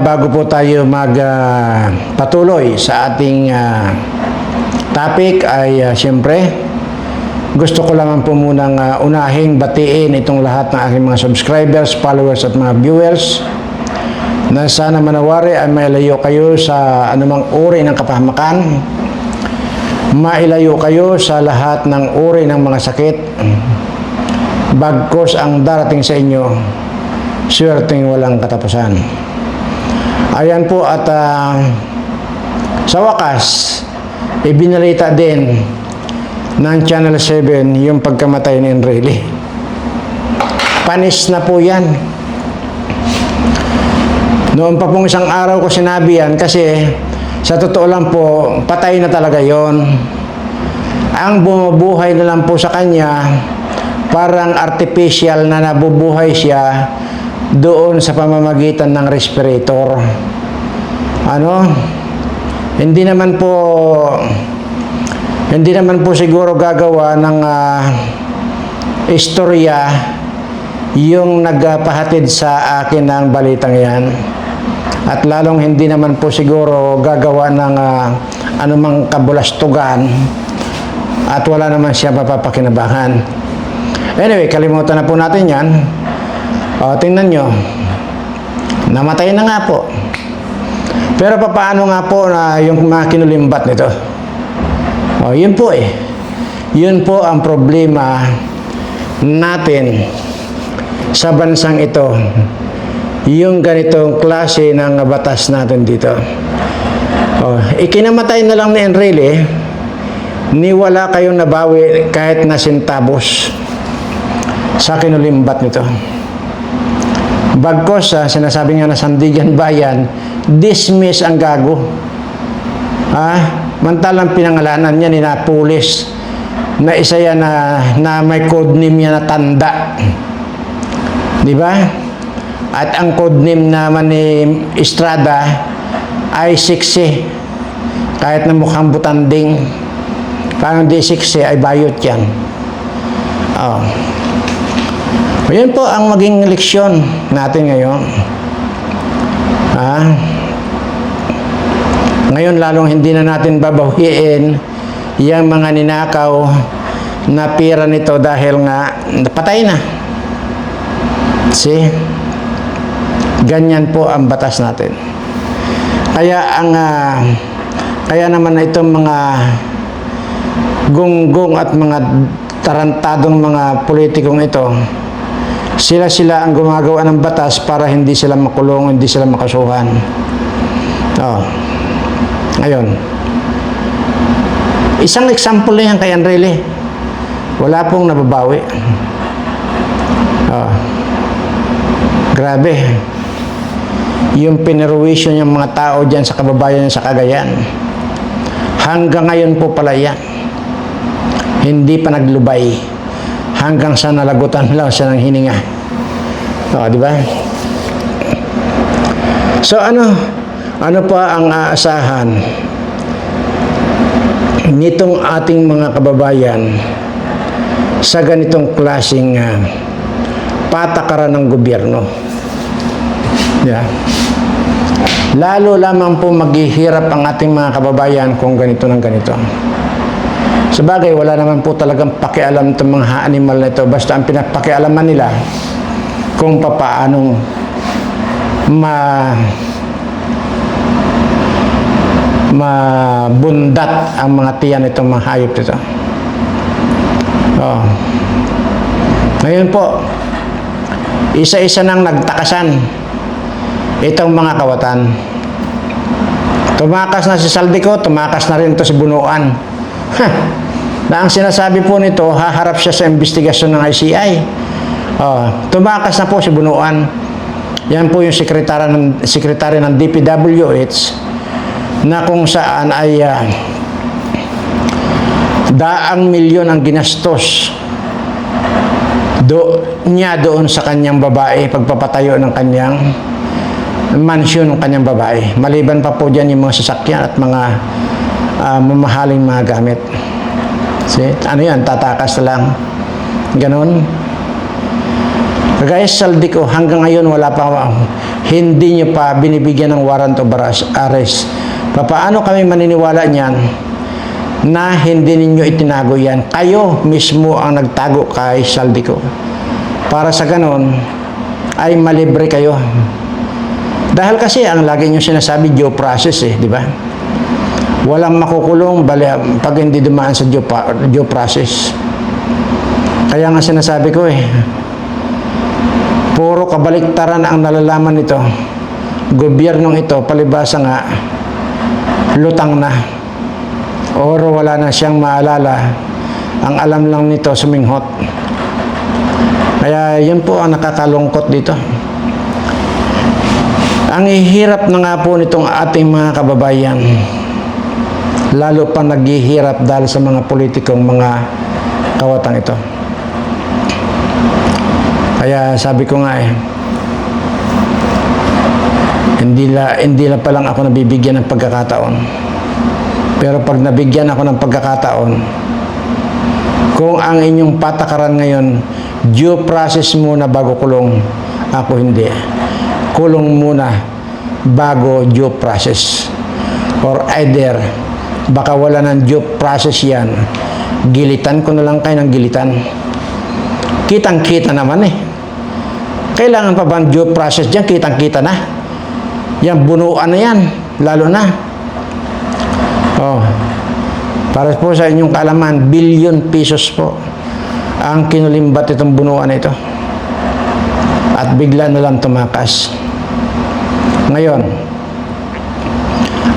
bago po tayo magpatuloy sa ating ah, topic ay uh, siyempre gusto ko lamang po munang ah, unahing batiin itong lahat ng aking mga subscribers, followers at mga viewers na sana manawari ay mailayo kayo sa anumang uri ng kapahamakan. Mailayo kayo sa lahat ng uri ng mga sakit. Bagkos ang darating sa inyo swerteng walang katapusan ayan po at ah, sa wakas ibinalita din ng Channel 7 yung pagkamatay ni Enrile panis na po yan noon pa pong isang araw ko sinabi yan kasi sa totoo lang po, patay na talaga yon. Ang bumubuhay na lang po sa kanya, parang artificial na nabubuhay siya doon sa pamamagitan ng respirator. Ano? Hindi naman po hindi naman po siguro gagawa ng ah, istorya yung nagpahatid sa akin ng balitang yan. At lalong hindi naman po siguro gagawa ng ah, anumang kabulastugan at wala naman siya mapapakinabangan. Anyway, kalimutan na po natin yan. O, tingnan nyo. Namatay na nga po. Pero paano nga po na yung mga kinulimbat nito? O, yun po eh. Yun po ang problema natin sa bansang ito yung ganitong klase ng batas natin dito. Oh, ikinamatay na lang ni Enrile, ni wala kayong nabawi kahit na sintabos sa kinulimbat nito. Bagkos, ah, sinasabi nga na Sandigan Bayan, dismiss ang gago. Ah, mantalang pinangalanan niya ni Napolis na isa yan na, na may code name niya na tanda. Di ba? At ang codename naman ni Estrada ay 6 Kahit na mukhang butanding, parang di 6 ay bayot yan. Oh. Yan po ang maging leksyon natin ngayon. Ha? Ngayon lalong hindi na natin babawiin yung mga ninakaw na pira nito dahil nga patay na. See? Ganyan po ang batas natin. Kaya ang ah, kaya naman itong mga gunggong at mga tarantadong mga politikong ito, sila-sila ang gumagawa ng batas para hindi sila makulong, hindi sila makasuhan. Oh. Ngayon, isang example na yan kay Enrile. Wala pong nababawi. Oh. Grabe. Yung pinerwisyo ng mga tao dyan sa kababayan sa Cagayan. Hanggang ngayon po pala yan. Hindi pa naglubay. Hanggang sa nalagutan lang siya ng hininga. O, di ba? So ano, ano pa ang aasahan nitong ating mga kababayan sa ganitong klaseng ah, patakaran ng gobyerno? Yeah. Lalo lamang po maghihirap ang ating mga kababayan kung ganito ng ganito. Sa bagay, wala naman po talagang pakialam itong mga animal na ito. Basta ang pinapakialaman nila kung papaanong ma mabundat ang mga tiyan itong mga hayop nito. Oh. Ngayon po, isa-isa nang nagtakasan itong mga kawatan. Tumakas na si Saldico, tumakas na rin ito si Bunuan. Ha! Na ang sinasabi po nito, haharap siya sa investigasyon ng ICI. Oh, tumakas na po si Bunuan. Yan po yung sekretary ng, sekretary ng DPWH na kung saan ay ah, daang milyon ang ginastos do, niya doon sa kanyang babae pagpapatayo ng kanyang mansyon ng kanyang babae. Maliban pa po dyan yung mga sasakyan at mga ah, mamahaling mga gamit. See? Ano yan? Tatakas lang. Ganon. Kagaya sa Saldico, hanggang ngayon wala pa, hindi nyo pa binibigyan ng warrant of arrest. Paano kami maniniwala niyan na hindi ninyo itinago yan? Kayo mismo ang nagtago kay Saldico. Para sa ganon, ay malibre kayo. Dahil kasi ang lagi nyo sinasabi, due process eh, di ba? Walang makukulong bali, pag hindi dumaan sa due, due process. Kaya nga sinasabi ko eh, puro kabaliktaran ang nalalaman nito. Gobyernong ito, palibasa nga, lutang na. Oro wala na siyang maalala. Ang alam lang nito, suminghot. Kaya yun po ang nakakalungkot dito. Ang ihirap na nga po nitong ating mga kababayan, lalo pa naghihirap dahil sa mga politikong mga kawatang ito. Kaya sabi ko nga eh, hindi la, hindi la pa lang ako nabibigyan ng pagkakataon. Pero pag nabigyan ako ng pagkakataon, kung ang inyong patakaran ngayon, due process muna bago kulong, ako hindi. Kulong muna bago due process. Or either, baka wala ng due process yan, gilitan ko na lang kayo ng gilitan. Kitang-kita naman eh. Kailangan pa ba ang due process dyan? Kitang-kita na. Yan, bunuan na yan. Lalo na. Oh. Para po sa inyong kaalaman, billion pesos po ang kinulimbat itong bunuan ito. At bigla na lang tumakas. Ngayon,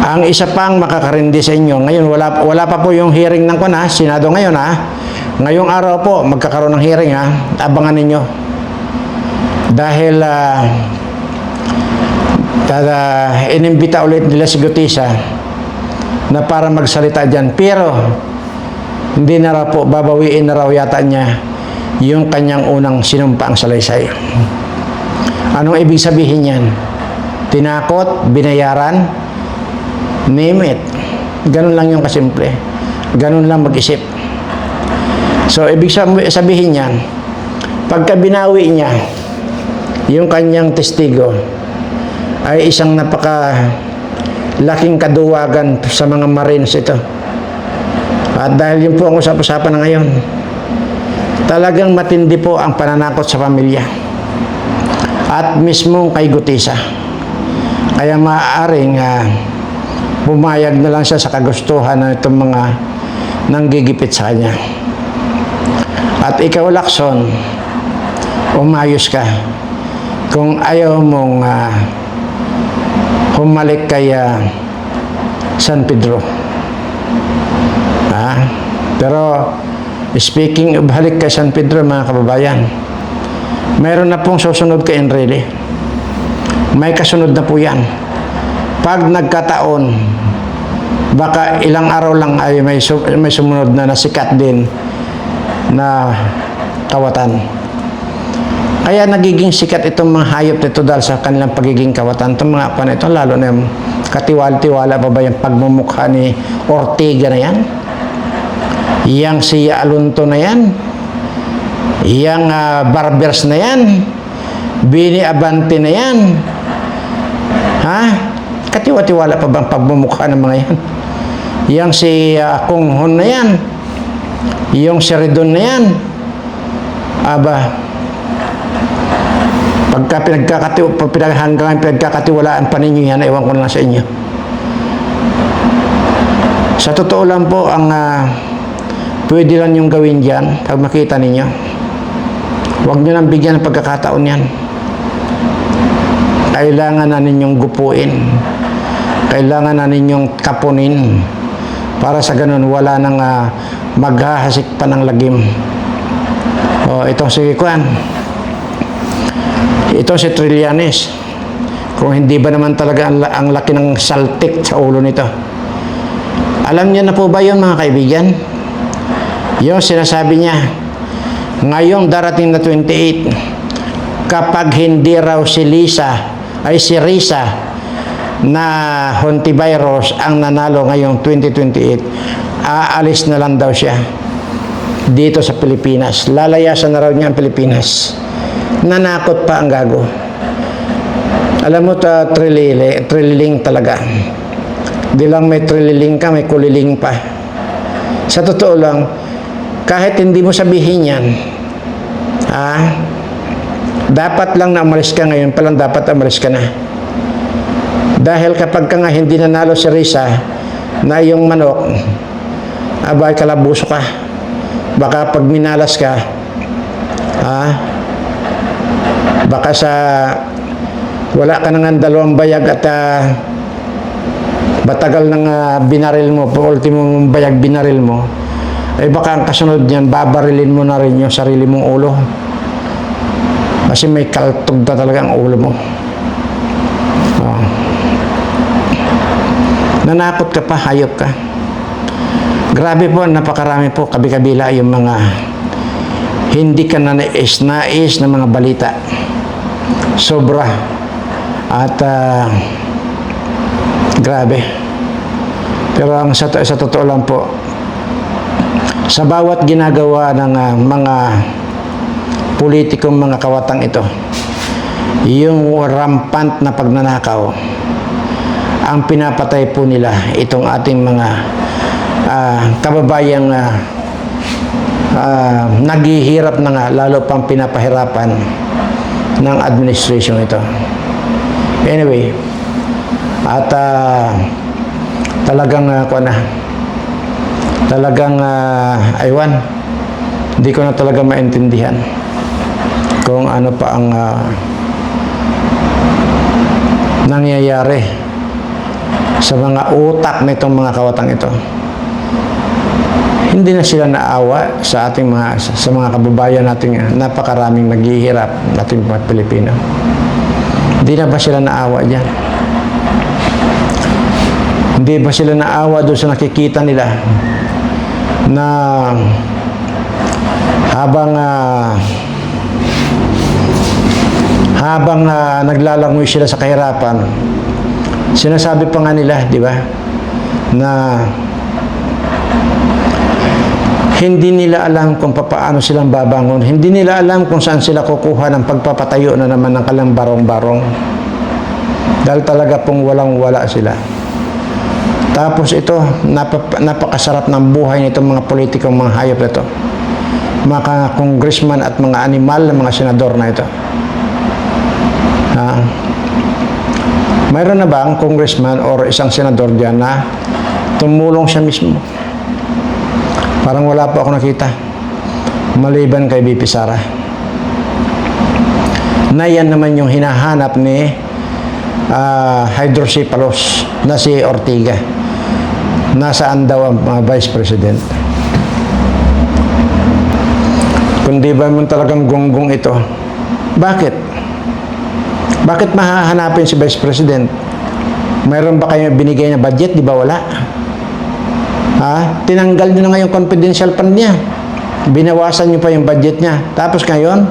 ang isa pang makakarindi sa inyo, ngayon wala, wala pa po yung hearing ng kuna, Senado ngayon ha. Ngayong araw po, magkakaroon ng hearing ha. Abangan ninyo. Dahil ah, tada, inimbita ulit nila si Gutisa na para magsalita dyan. Pero, hindi na raw po, babawiin na raw yata niya yung kanyang unang sinumpaang salaysay. Anong ibig sabihin yan? Tinakot, binayaran, name. Ganun lang yung kasimple. Ganun lang mag-isip. So, ibig sab- sabihin niyan, pagka binawi niya, yung kanyang testigo, ay isang napaka laking kaduwagan sa mga Marines ito. At dahil yun po ang usap-usapan ngayon, talagang matindi po ang pananakot sa pamilya. At mismo kay Gutisa. Kaya maaaring ah, pumayag na lang siya sa kagustuhan ng itong mga nanggigipit sa kanya. At ikaw, Lakson, umayos ka. Kung ayaw mong ah, humalik kay ah, San Pedro. Ha? Pero, speaking of halik kay San Pedro, mga kababayan, mayroon na pong susunod kay Enrile. May kasunod na po yan. Pag nagkataon, baka ilang araw lang ay may, may sumunod na nasikat din na kawatan. Kaya nagiging sikat itong mga hayop nito dahil sa kanilang pagiging kawatan. Itong mga pa ito, lalo na yung katiwala-tiwala pa ba yung pagmumukha ni Ortega na yan? Yang si Alonto na yan? Yang ah, Barbers na yan? Bini Abante na yan? Ha? Katiwa-tiwala pa bang pagmumukha ng mga yan? Yang si uh, Kung Hon na yan? Yung si Redon na yan? Aba, pagka pinagkakati, pag pinag, hanggang pinagkakatiwalaan pa ninyo yan, ewan ko na lang sa inyo. Sa totoo lang po, ang ah, pwede lang yung gawin dyan, pag makita ninyo, huwag nyo nang bigyan ng pagkakataon yan. Kailangan na ninyong gupuin. Kailangan na ninyong kapunin. Para sa ganun, wala nang ah, maghahasik pa ng lagim. O, itong si Kwan. Ito si Trillanes. Kung hindi ba naman talaga ang, ang laki ng saltik sa ulo nito. Alam niyo na po ba yun mga kaibigan? Yung sinasabi niya, ngayong darating na 28, kapag hindi raw si Lisa, ay si Risa, na Hontivirus ang nanalo ngayong 2028, aalis na lang daw siya dito sa Pilipinas. Lalayasan na raw niya ang Pilipinas. Nanakot pa ang gago. Alam mo, ta, trilili, trililing talaga. Di lang may trililing ka, may kuliling pa. Sa totoo lang, kahit hindi mo sabihin yan, ah, dapat lang na umalis ka ngayon, palang dapat umalis ka na. Dahil kapag ka nga hindi nanalo si Risa na yung manok, abay kalabuso ka. Baka pag minalas ka, ah, baka sa wala ka nang dalawang bayag at ah, batagal nang ah, binaril mo, po ultimong bayag binaril mo, ay baka ang kasunod niyan, babarilin mo na rin yung sarili mong ulo. Kasi may kaltog na talaga ang ulo mo. Nanakot ka pa, hayop ka. Grabe po, napakarami po, kabi-kabila yung mga hindi ka na nais-nais na mga balita. Sobra. At ah, grabe. Pero ang sa, sa totoo lang po, sa bawat ginagawa ng ah, mga politikong mga kawatang ito, yung rampant na pagnanakaw, ang pinapatay po nila itong ating mga ah, kababayang ah, ah, naghihirap na nga, lalo pang pinapahirapan ng administration ito. Anyway, at ah, talagang uh, na, talagang uh, aywan, hindi ko na talaga maintindihan kung ano pa ang ah, nangyayari sa mga utak nitong mga kawatang ito. Hindi na sila naawa sa ating mga sa mga kababayan nating ah, napakaraming naghihirap nating mga Pilipino. Hindi na ba sila naawa diyan? Hindi ba sila naawa doon sa nakikita nila na habang ah, habang ah, naglalangoy sila sa kahirapan, sinasabi pa nga nila, di ba, na hindi nila alam kung papaano silang babangon. Hindi nila alam kung saan sila kukuha ng pagpapatayo na naman ng kalang barong-barong. Dahil talaga pong walang-wala sila. Tapos ito, napap- napakasarap ng buhay nitong mga politikong mga hayop na ito. Mga congressman at mga animal na mga senador na ito. Ha? Mayroon na ba ang congressman or isang senador diyan na tumulong siya mismo? Parang wala pa ako nakita. Maliban kay BP Sara. Na yan naman yung hinahanap ni ah, hydrocephalus na si Ortiga. Nasaan daw ang mga vice president? Kundi ba mo talagang gonggong ito? Bakit? Bakit mahahanapin si Vice President? Mayroon ba kayo binigay na budget? Di ba wala? Ha? Tinanggal nyo na nga yung confidential fund niya. Binawasan nyo pa yung budget niya. Tapos ngayon,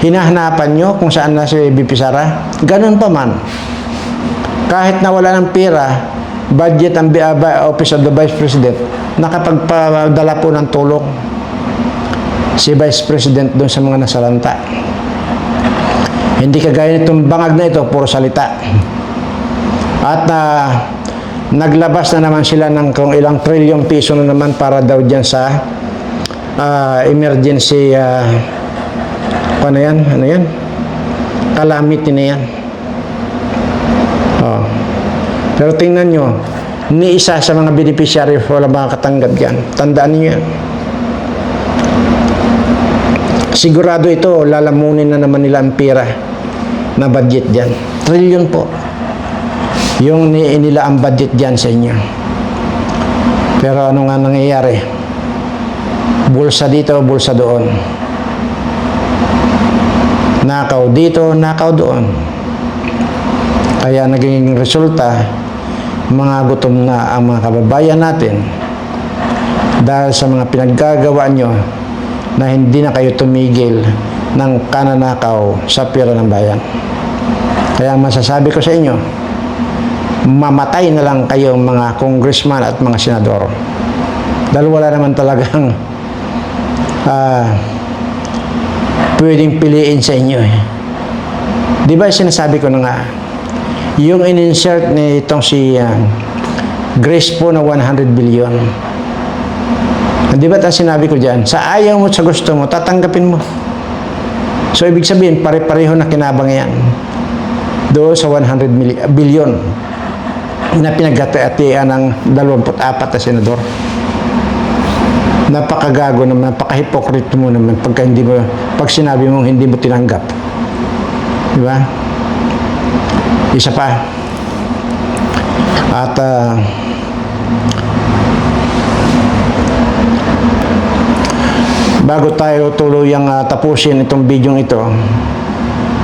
hinahanapan nyo kung saan na si BP Sara. Ganun pa man. Kahit nawala ng pera, budget ang uh, Office of the Vice President, nakapagpadala po ng tulong si Vice President doon sa mga nasalanta. Hindi kagaya nitong bangag na ito, puro salita. At na naglabas na naman sila ng kung ilang trilyong piso na naman para daw dyan sa ah, emergency uh, ano yan? Ano yan? Calamity na yan. Oh. Pero tingnan nyo, ni isa sa mga beneficiary wala makakatanggap yan. Tandaan niyo yan. Sigurado ito, lalamunin na naman nila ang pera na budget dyan. Trillion po. Yung ni nila ang budget dyan sa inyo. Pero ano nga nangyayari? Bulsa dito, bulsa doon. Nakaw dito, nakaw doon. Kaya naging resulta, mga gutom na ang mga kababayan natin dahil sa mga pinaggagawa nyo na hindi na kayo tumigil ng kananakaw sa pera ng bayan. Kaya masasabi ko sa inyo, mamatay na lang kayo mga congressman at mga senador. Dahil wala naman talagang ah, pwedeng piliin sa inyo eh. Di ba sinasabi ko na nga, yung in-insert ni itong si ah, Grace po na 100 billion. Di ba ta sinabi ko dyan, sa ayaw mo, sa gusto mo, tatanggapin mo. So, ibig sabihin, pare-pareho na kinabang yan. Doon sa 100 mili- billion na pinaghati-hatian ng 24 na senador. Napakagago naman, napaka-hypocrite mo naman pagka hindi mo, pag sinabi mo hindi mo tinanggap. Di ba? Isa pa. At ah, bago tayo tuluyang ah, tapusin itong video ito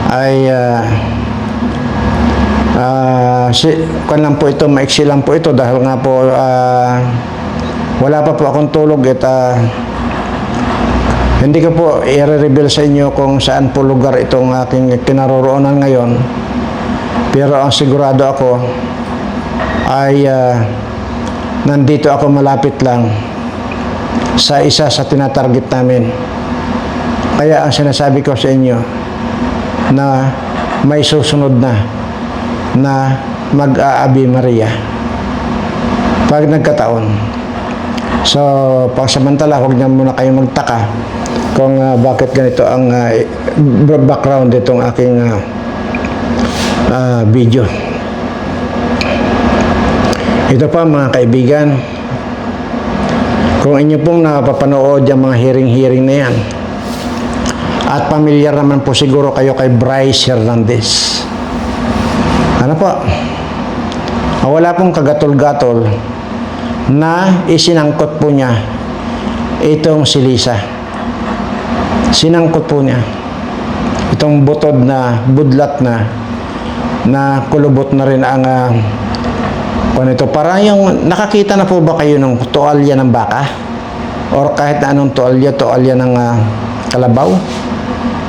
ay ah, ah, si, kan lang po ito, maiksi lang po ito dahil nga po ah, wala pa po akong tulog at ah, hindi ko po i-reveal sa inyo kung saan po lugar itong aking kinaroroonan ngayon. Pero ang sigurado ako ay ah, nandito ako malapit lang sa isa sa tinatarget namin. Kaya ang sinasabi ko sa inyo na may susunod na na mag-aabi Maria pag nagkataon. So, pagsamantala, huwag niya muna kayo magtaka kung ah, bakit ganito ang ah, background itong aking ah, ah, video. Ito pa mga kaibigan, kung inyo pong napapanood yung mga hearing-hearing na yan, at pamilyar naman po siguro kayo kay Bryce Hernandez. Ano po? Ah, Wala pong kagatol-gatol na isinangkot po niya itong si Lisa. Sinangkot po niya. Itong butod na, budlat na, na kulubot na rin ang uh, kung ito. Parang yung, nakakita na po ba kayo ng tuwalya ng baka? Or kahit anong tuwalya, tuwalya ng ah, kalabaw?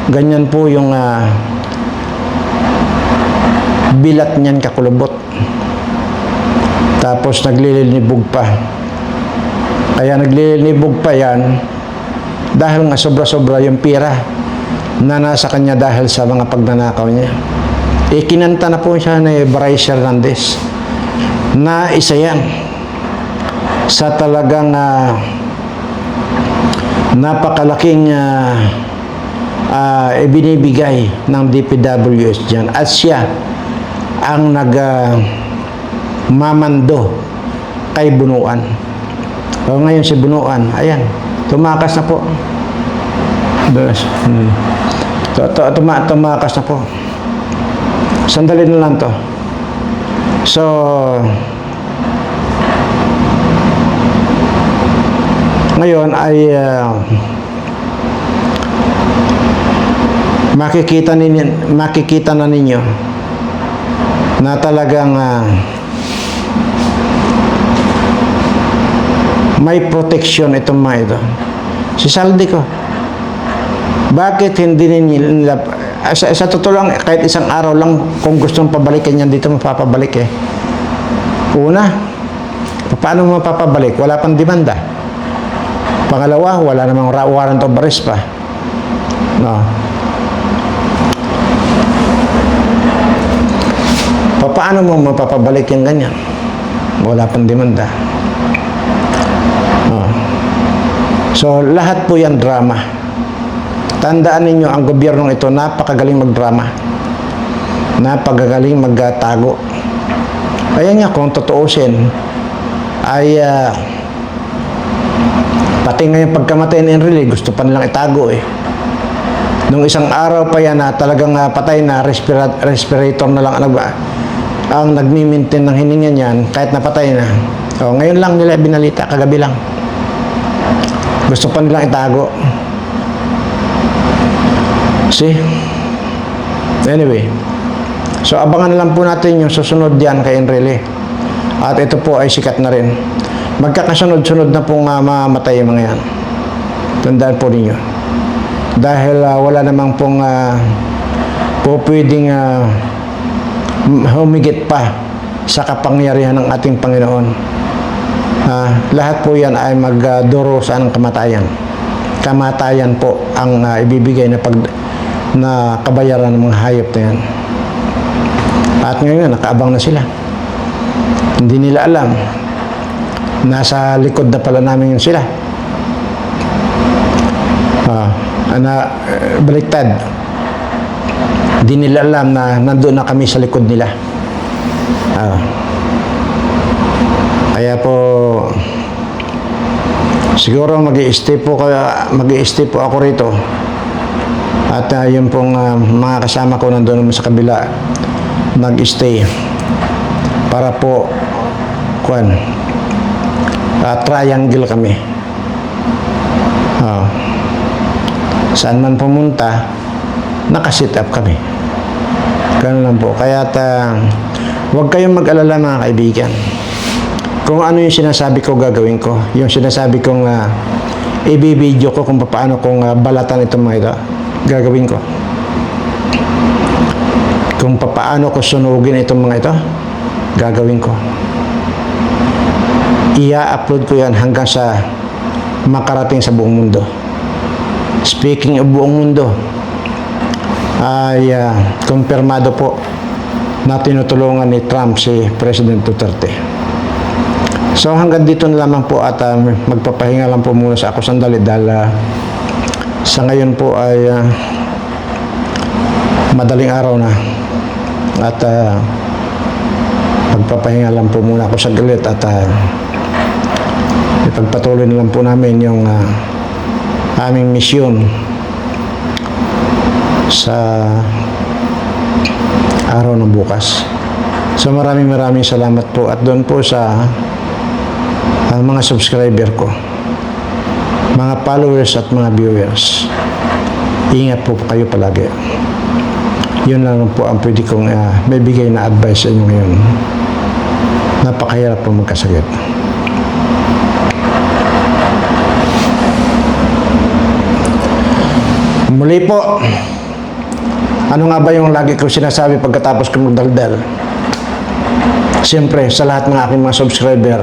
Ganyan po yung ah, bilat niyan kakulubot. Tapos naglilibog pa. Kaya naglilibog pa yan dahil nga sobra-sobra yung pira na nasa kanya dahil sa mga pagnanakaw niya. E kinanta na po siya ni Bryce Hernandez na isa yan sa talagang ah, napakalaking uh, ibinibigay ng DPWS dyan. At siya ang nag mamando kay Bunuan. O ngayon si Bunuan, ayan, tumakas na po. Hmm. Tu- tu- tuma- tumakas na po. Sandali na lang to. So, ngayon ay ah, makikita ninyo, makikita na ninyo na talagang ah, may protection itong mga ito. Si Saldi ko, bakit hindi nila, sa, sa totoo lang, kahit isang araw lang, kung gusto mong pabalikin yan dito, mapapabalik eh. Una, paano mo mapapabalik? Wala pang demanda. Pangalawa, wala namang ra- warrant of arrest pa. No. Pa- Paano mo mapapabalik yung ganyan? Wala pang demanda. Oh. So, lahat po yan drama. Tandaan ninyo, ang gobyernong ito, napakagaling magdrama. Napakagaling magtago. Kaya nga, kung tutuusin, ay ah, pati ngayon pagkamatay ni Enrile, gusto pa nilang itago eh. Nung isang araw pa yan na talagang ah, patay na, respira- respirator na lang ang, nag- ang nagmi-maintain ng hininga niyan, kahit napatay na. O, ngayon lang nila binalita, kagabi lang. Gusto pa nilang itago. See? Anyway. So, abangan lang po natin yung susunod diyan kay Enrile. At ito po ay sikat na rin. Magkakasunod-sunod na pong uh, mamatay mga yan. Tandaan po ninyo. Dahil ah, wala namang pong ah, po pwedeng m- humigit pa sa kapangyarihan ng ating Panginoon. Ah, lahat po yan ay magdurusa ng kamatayan. Kamatayan po ang ah, ibibigay na pag na kabayaran ng mga hayop na yan. At ngayon, nakaabang na sila. Hindi nila alam. Nasa likod na pala namin yun sila. Ah, ana, eh, baliktad. Hindi nila alam na nandoon na kami sa likod nila. Ah. Kaya po, siguro mag stay po, kaya mag stay po ako rito. At ah, yun pong ah, mga kasama ko nandun naman sa kabila, nag-stay. Para po, kuan, ah, triangle kami. Ah. saan man pumunta, nakasit up kami. Ganun lang po. Kaya ta, huwag kayong mag-alala mga kaibigan. Kung ano yung sinasabi ko gagawin ko. Yung sinasabi kong uh, i-video ko kung paano kong ah, balatan itong mga ito. Gagawin ko. Kung paano ko sunugin itong mga ito, gagawin ko. Ia-upload ko yan hanggang sa makarating sa buong mundo. Speaking of buong mundo, ay ah, kumpirmado po na tinutulungan ni Trump si President Duterte. So hanggang dito na lamang po at ah, magpapahinga lang po muna sa ako sandali dahil ah, sa ngayon po ay ah, madaling araw na at ah, magpapahinga lang po muna ako saglit at ah, ipagpatuloy na lang po namin yung ah, aming misyon sa araw ng bukas. So maraming maraming salamat po at doon po sa ah, mga subscriber ko, mga followers at mga viewers. Ingat po kayo palagi. Yun lang po ang pwede kong uh, may bigay na advice sa inyo ngayon. Napakahirap po magkasakit. Muli po, ano nga ba yung lagi ko sinasabi pagkatapos ko magdaldal? Siyempre, sa lahat ng aking mga subscriber,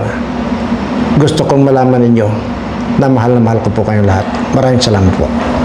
gusto kong malaman ninyo na mahal na mahal ko po kayong lahat. Maraming salamat po.